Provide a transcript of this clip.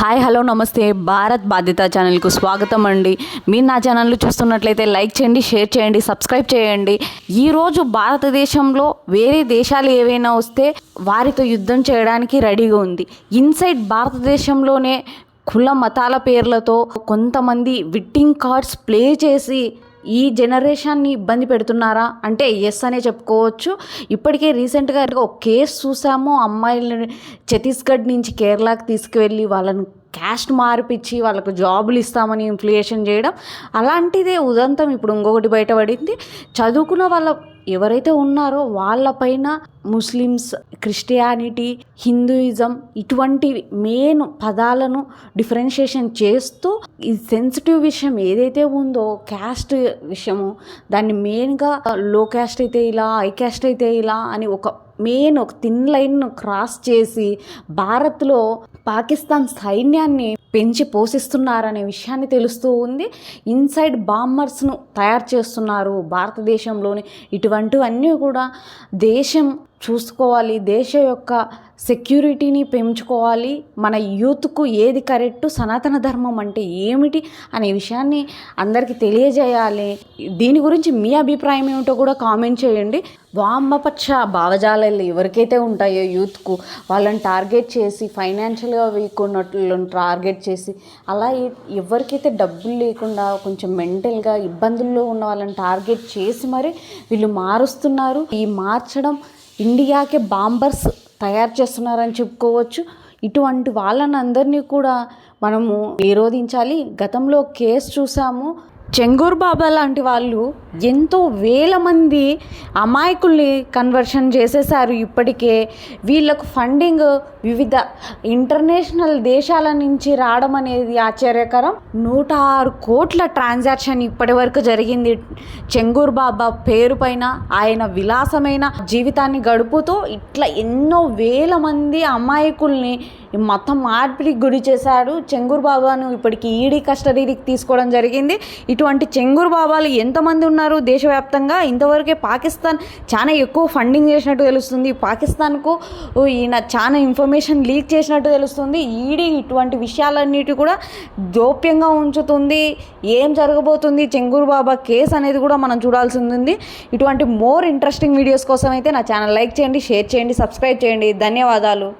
Hi hello నమస్తే. భారత్ బాధ్యత ఛానల్కు స్వాగతం అండి. మీరు నా ఛానల్ చూస్తున్నట్లయితే లైక్ చేయండి షేర్ చేయండి సబ్స్క్రైబ్ చేయండి. ఈరోజు భారతదేశంలో వేరే దేశాలు ఏవైనా వస్తే వారితో యుద్ధం చేయడానికి రెడీగా ఉంది. ఇన్సైడ్ భారతదేశంలోనే కుల మతాల పేర్లతో కొంతమంది విట్టింగ్ కార్డ్స్ ప్లే చేసి ఈ జనరేషన్ని ఇబ్బంది పెడుతున్నారా? అంటే ఎస్ అనే చెప్పుకోవచ్చు. ఇప్పటికే రీసెంట్గా ఒక కేసు చూసాము. అమ్మాయిలని ఛత్తీస్గఢ్ నుంచి కేరళకి తీసుకువెళ్ళి వాళ్ళని క్యాస్ట్ మార్పిచ్చి వాళ్ళకు జాబులు ఇస్తామని ఇన్ఫ్లుయేషన్ చేయడం అలాంటిదే ఉదంతం ఇప్పుడు ఇంకొకటి బయటపడింది. చదువుకున్న వాళ్ళ ఎవరైతే ఉన్నారో వాళ్ళపైన ముస్లిమ్స్ క్రిస్టియానిటీ హిందూయిజం ఇటువంటి మెయిన్ పదాలను డిఫరెన్షియేషన్ చేస్తూ ఈ సెన్సిటివ్ విషయం ఏదైతే ఉందో క్యాస్ట్ విషయము దాన్ని మెయిన్గా లో క్యాస్ట్ అయితే ఇలా హై క్యాస్ట్ అయితే ఇలా అని ఒక మెయిన్ ఒక థిన్ లైన్ క్రాస్ చేసి భారత్లో పాకిస్తాన్ సైన్యాన్ని పెంచి పోషిస్తున్నారనే విషయాన్ని తెలుస్తూ ఉంది. ఇన్సైడ్ బాంబర్స్ను తయారు చేస్తున్నారు భారతదేశంలోని ఇటువంటివన్నీ కూడా దేశం చూసుకోవాలి. దేశ యొక్క సెక్యూరిటీని పెంచుకోవాలి. మన యూత్కు ఏది కరెక్ట్ సనాతన ధర్మం అంటే ఏమిటి అనే విషయాన్ని అందరికీ తెలియజేయాలి. దీని గురించి మీ అభిప్రాయం ఏమిటో కూడా కామెంట్ చేయండి. వామపక్ష భావజాలాలు ఎవరికైతే ఉంటాయో యూత్కు వాళ్ళని టార్గెట్ చేసి ఫైనాన్షియల్గా వీక్ ఉన్నట్లను టార్గెట్ చేసి అలా ఎవరికైతే డబ్బులు లేకుండా కొంచెం మెంటల్గా ఇబ్బందుల్లో ఉన్న వాళ్ళని టార్గెట్ చేసి మరి వీళ్ళు మారుస్తున్నారు. ఈ మార్చడం ఇండియాకే బాంబర్స్ తయారు చేస్తున్నారని చెప్పుకోవచ్చు. ఇటువంటి వాళ్ళని అందరినీ కూడా మనము నిరోధించాలి. గతంలో కేసు చూసాము. చెంగూర్ బాబా లాంటి వాళ్ళు ఎంతో వేల మంది అమాయకుల్ని కన్వర్షన్ చేసేసారు ఇప్పటికే. వీళ్ళకు ఫండింగ్ వివిధ ఇంటర్నేషనల్ దేశాల నుంచి రావడం అనేది ఆశ్చర్యకరం. నూట ఆరు కోట్ల ట్రాన్సాక్షన్ ఇప్పటి వరకు జరిగింది చెంగూర్ బాబా పేరు పైన ఆయన విలాసమైన జీవితాన్ని గడుపుతూ ఇట్లా ఎన్నో వేల మంది అమాయకుల్ని మతం మార్పిడికి గురి చేశాడు. చెంగూర్ బాబాను ఇప్పటికి ఈడీ కస్టడీకి తీసుకోవడం జరిగింది. ఇటువంటి చెంగురు బాబాలు ఎంతమంది ఉన్నారు దేశవ్యాప్తంగా? ఇంతవరకే పాకిస్తాన్ చాలా ఎక్కువ ఫండింగ్ చేసినట్టు తెలుస్తుంది. పాకిస్తాన్కు ఈయన చాలా ఇన్ఫర్మేషన్ లీక్ చేసినట్టు తెలుస్తుంది. ఈడీ ఇటువంటి విషయాలన్నిటి కూడా జోప్యంగా ఉంచుతుంది. ఏం జరగబోతుంది? చెంగూరు బాబా కేసు అనేది కూడా మనం చూడాల్సి ఉంది ఇటువంటి మోర్ ఇంట్రెస్టింగ్ వీడియోస్ కోసం అయితే నా ఛానల్ లైక్ చేయండి షేర్ చేయండి సబ్స్క్రైబ్ చేయండి. ధన్యవాదాలు.